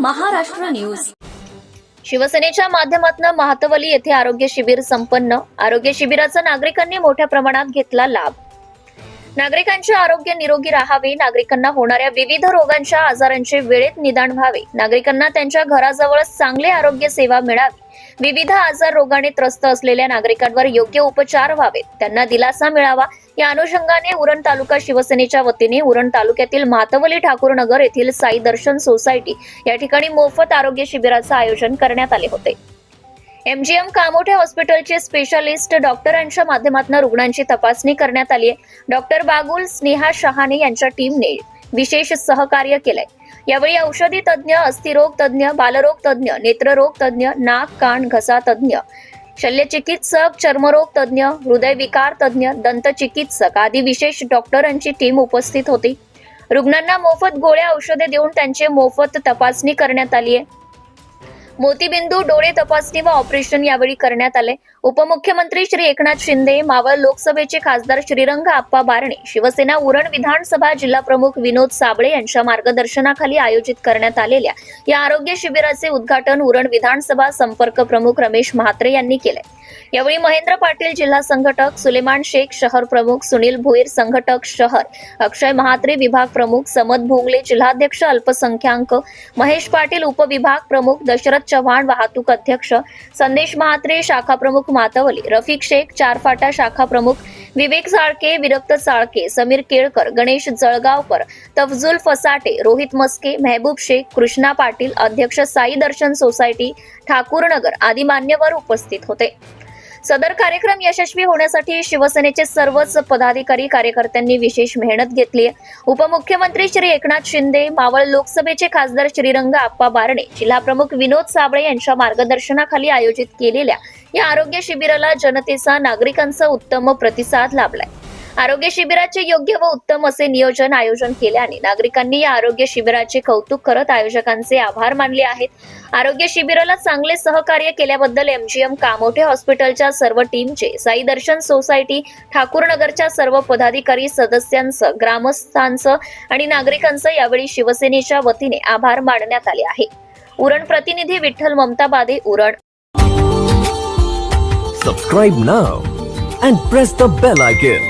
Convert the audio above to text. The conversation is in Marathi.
महाराष्ट्र न्यूज. शिवसेनेच्या माध्यमातून महातवली येथे आरोग्य शिबिर संपन्न. आरोग्य शिबिराचा नागरिकांनी मोठ्या प्रमाणात घेतला लाभ. नागरिकांचे आरोग्य निरोगी राहावे. नागरिकांना होणाऱ्या विविध रोगांच्या आजारांचे वेळेत निदान व्हावे. नागरिकांना त्यांच्या घराजवळच चांगले आरोग्य सेवा मिळावी. विविध आजार रोगाने त्रस्त असलेल्या नागरिकांवर योग्य उपचार व्हावेत. त्यांना दिलासा मिळावा. या अनुषंगाने उरण तालुका शिवसेनेच्या वतीने उरण तालुक्यातील मातवली ठाकूर नगर येथील साई दर्शन सोसायटी या ठिकाणी मोफत आरोग्य शिबिराचं आयोजन करण्यात आले होते. एमजीएम कामोठे हॉस्पिटलचे स्पेशालिस्ट डॉक्टरांच्या माध्यमातून रुग्णांची तपासणी करण्यात आली आहे. डॉक्टर बागुल स्नेहा शहाणे यांच्या टीमने विशेष सहकार्य केलंय. यावेळी औषधी तज्ज्ञ अस्थिरोग तज्ज्ञ बालरोग तज्ज्ञ नेत्ररोग तज्ज्ञ नाक कान घसा तज्ज्ञ शल्यचिकित्सक चर्मरोग तज्ज्ञ हृदयविकार तज्ज्ञ दंतचिकित्सक आदी विशेष डॉक्टरांची टीम उपस्थित होती. रुग्णांना मोफत गोळ्या औषधे देऊन त्यांचे मोफत तपासणी करण्यात आली आहे. मोतीबिंदू डोळे तपासणी व ऑपरेशन यावेळी करण्यात आले. उपमुख्यमंत्री श्री एकनाथ शिंदे मावळ लोकसभेचे खासदार श्रीरंग आप्पा बारणे शिवसेना उरण विधानसभा जिल्हा प्रमुख विनोद साबळे यांच्या मार्गदर्शनाखाली आयोजित करण्यात आलेल्या या आरोग्य शिबिराचे उद्घाटन उरण विधानसभा संपर्क प्रमुख रमेश म्हात्रे यांनी केले. यावेळी महेंद्र पाटील जिल्हा संघटक सुलेमान शेख शहर प्रमुख सुनील भुईर संघटक शहर अक्षय महात्रे विभाग प्रमुख समद भोंगले जिल्हाध्यक्ष अल्पसंख्याक महेश पाटील उपविभाग प्रमुख दशरथ चव्हाण वाहतूक अध्यक्ष संदेश महात्रे शाखा प्रमुख मातवली रफिक शेख चारफाटा शाखा प्रमुख विवेक साळके विरक्त साळके समीर केळकर गणेश जळगावकर तफजुल फसाटे रोहित मस्के मेहबूब शेख कृष्णा पाटील अध्यक्ष साई दर्शन सोसायटी ठाकूरनगर आदी मान्यवर उपस्थित होते. सदर कार्यक्रम यशस्वी होण्यासाठी शिवसेनेचे सर्वच पदाधिकारी कार्यकर्त्यांनी विशेष मेहनत घेतली आहे. उपमुख्यमंत्री श्री एकनाथ शिंदे मावळ लोकसभेचे खासदार श्रीरंग आप्पा बारणे जिल्हा प्रमुख विनोद साबळे यांच्या मार्गदर्शनाखाली आयोजित केलेल्या या आरोग्य शिबिराला जनतेचा नागरिकांचा उत्तम प्रतिसाद लाभलाय. आरोग्य शिबिराचे योग्य व उत्तम असे नियोजन आयोजन केल्याने नागरिकांनी या आरोग्य शिबिराचे कौतुक करत आयोजकांचे आभार मानले आहेत. आरोग्य शिबिराला चांगले सहकार्य केल्याबद्दल एमजीएम कामोठे हॉस्पिटलच्या सर्व टीमचे साई दर्शन सोसायटी ठाकूरनगरच्या सर्व पदाधिकारी सदस्यांचं ग्रामस्थांचं आणि नागरिकांचं यावेळी शिवसेनेच्या वतीने आभार मानण्यात आले आहे. उरण प्रतिनिधी Vitthal Mamata Bade Uran. Subscribe now and press the bell icon